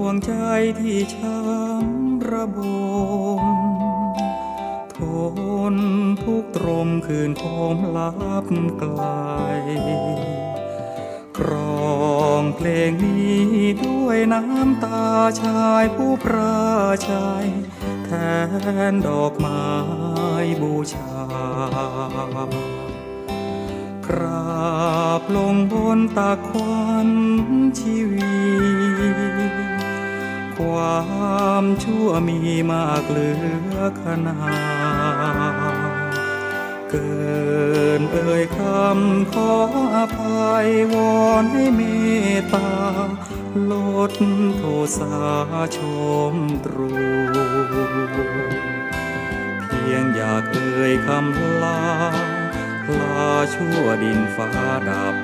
วงใจที่ช้ำระบม ทนทุกตรมคืนคมลับไกลกรองเพลงนี้ด้วยน้ำตาชายผู้ปราชัยแทนดอกไม้บูชากราบลงบนตาควัน ความชั่วมีมากเหลือขนาดเกินเอ่ยคำขออภัยวอนให้เมตตา ลดโทสาชมตรูเพียงอยากเอ่ยคำลาลาชั่วดินฟ้าดับ